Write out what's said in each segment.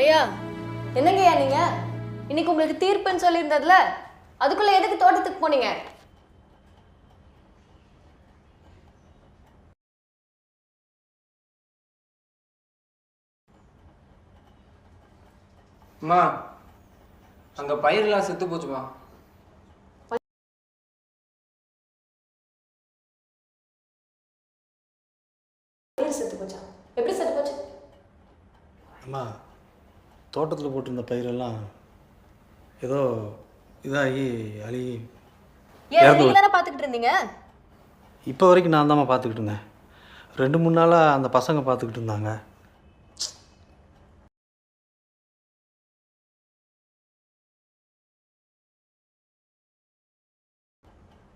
ஐயா என்னங்கய்யா நீங்க? இன்னைக்கு உங்களுக்கு தீர்ப்புன்னு சொல்லியிருந்ததுல அதுக்குள்ள எதுக்கு தோட்டத்துக்கு போனீங்க? அம்மா அங்கே பயிரெல்லாம் செத்து போச்சுமா? பயிர் செத்து போச்சா? எப்படி செத்து போச்சு? அம்மா தோட்டத்தில் போட்டிருந்த பயிரெல்லாம் ஏதோ இதாகி அழுகி பார்த்துக்கிட்டு இருந்தீங்க? இப்போ வரைக்கும் நான் தாம்மா பார்த்துக்கிட்டு இருந்தேன். ரெண்டு மூணு நாளாக அந்த பசங்க பார்த்துக்கிட்டு இருந்தாங்க.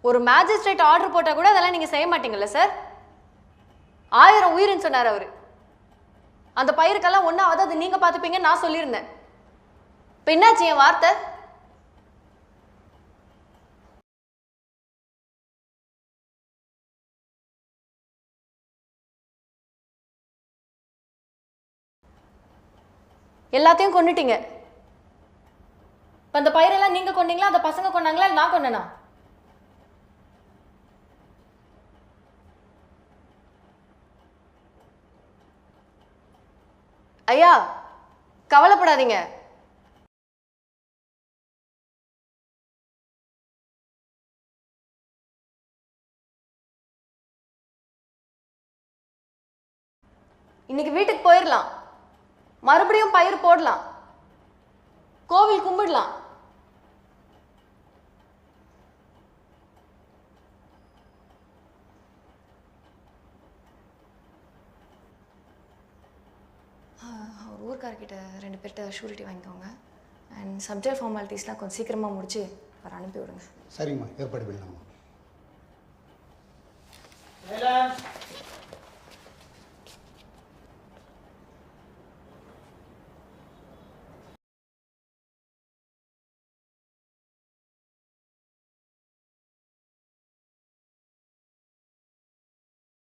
ஒரு மேஜிஸ்ட்ரேட் ஆர்டர் போட்டா கூட அதெல்லாம் நீங்க செய்ய மாட்டீங்கல்ல சார் ஆயிரம் உயிர்னு சொன்னார் அவரு. அந்த பயிருக்கெல்லாம் ஒன்றாவது அது நீங்கள் பார்த்துப்பீங்கன்னு நான் சொல்லியிருந்தேன். இப்போ என்னாச்சு என் வார்த்தை. எல்லாத்தையும் கொண்டுட்டீங்க இப்போ அந்த பயிரெல்லாம் நீங்க கொண்டீங்களா அந்த பசங்க கொண்டாங்களா இல்லை நான் கொண்டேனா ஐயா கவலைப்படாதீங்க. இன்னைக்கு வீட்டுக்கு போயிடலாம் மறுபடியும் பயிர் போடலாம். கோவில் கும்பிடலாம். அவர் ஊர்க்காரர்கிட்ட ரெண்டு பேர்கிட்ட ஷூரிட்டி வாங்கிக்கோங்க. அண்ட் சப்ஜெக்ட் ஃபார்மாலிட்டிஸ்லாம் கொஞ்சம் சீக்கிரமாக முடிச்சு அவர் அனுப்பி விடுங்க. சரிம்மா ஏற்பாடு பண்ணலாமா